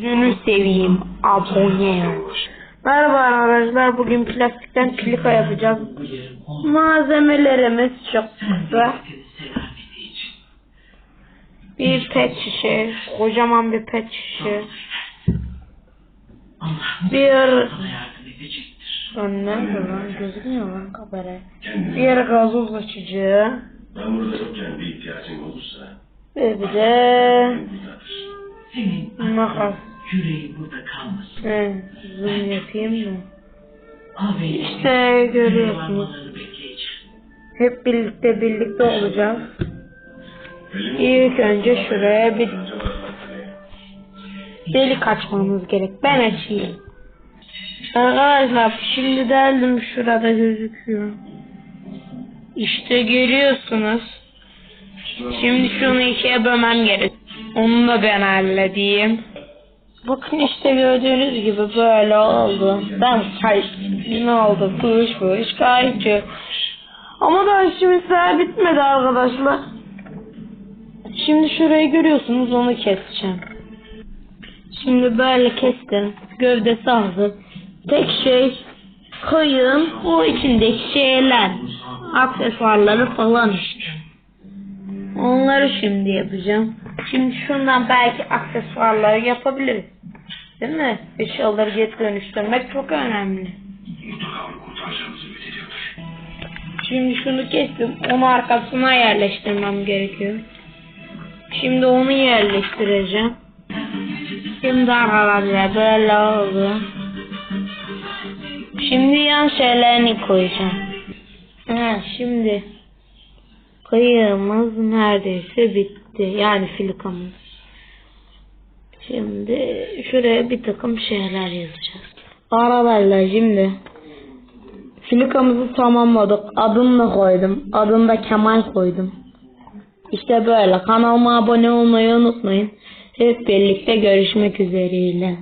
Gözünü seveyim abone ol. Merhaba arkadaşlar bugün plastikten plika yapacağız. Malzemelerimiz çok kısa. Bir pet şişe, kocaman bir pet şişe. Bir önüne lan gözükmüyor lan kamera. Bir gazoz açıcı. Ben burada yokken bir ihtiyacın olursa Ve bir de makas. Yüreği burada kalmasın. He, zoom yapayım mı? Ağabeyi İşte görüyorsunuz. Hep birlikte birlikte olacağız. İlk önce şuraya bir delik açmamız gerek. Ben açayım. Arkadaşlar şimdi deldim şurada gözüküyor. İşte görüyorsunuz. Şimdi şunu ikiye bölmem gerek. Onu da ben halledeyim. Bakın işte gördüğünüz gibi böyle oldu. Ben kay ne oldu? Fış fış kayıcı. Ama ben şimdi sıra bitmedi arkadaşlar. Şimdi şurayı görüyorsunuz onu keseceğim. Şimdi böyle kestim. Gövdesi hazır. Tek şey koyun o içindeki şeyler. Aksesuarları falan işte. Onları şimdi yapacağım. Şimdi şundan belki aksesuarları yapabiliriz. Değil mi? Eşyaları geri dönüştürmek çok önemli. Şimdi şunu kestim. Onu arkasına yerleştirmem gerekiyor. Şimdi onu yerleştireceğim. Şimdi arkadaşlar böyle oldu. Şimdi yan şeylerini koyacağım. Ha, şimdi kıyığımız neredeyse bitti. Yani filikamız. Şimdi şuraya bir takım şeyler yazacağız. Arkadaşlar şimdi Filikamızı tamamladık. Adını koydum. Adını da Kemal koydum. İşte böyle. Kanalıma abone olmayı unutmayın. Hep birlikte görüşmek üzereyle.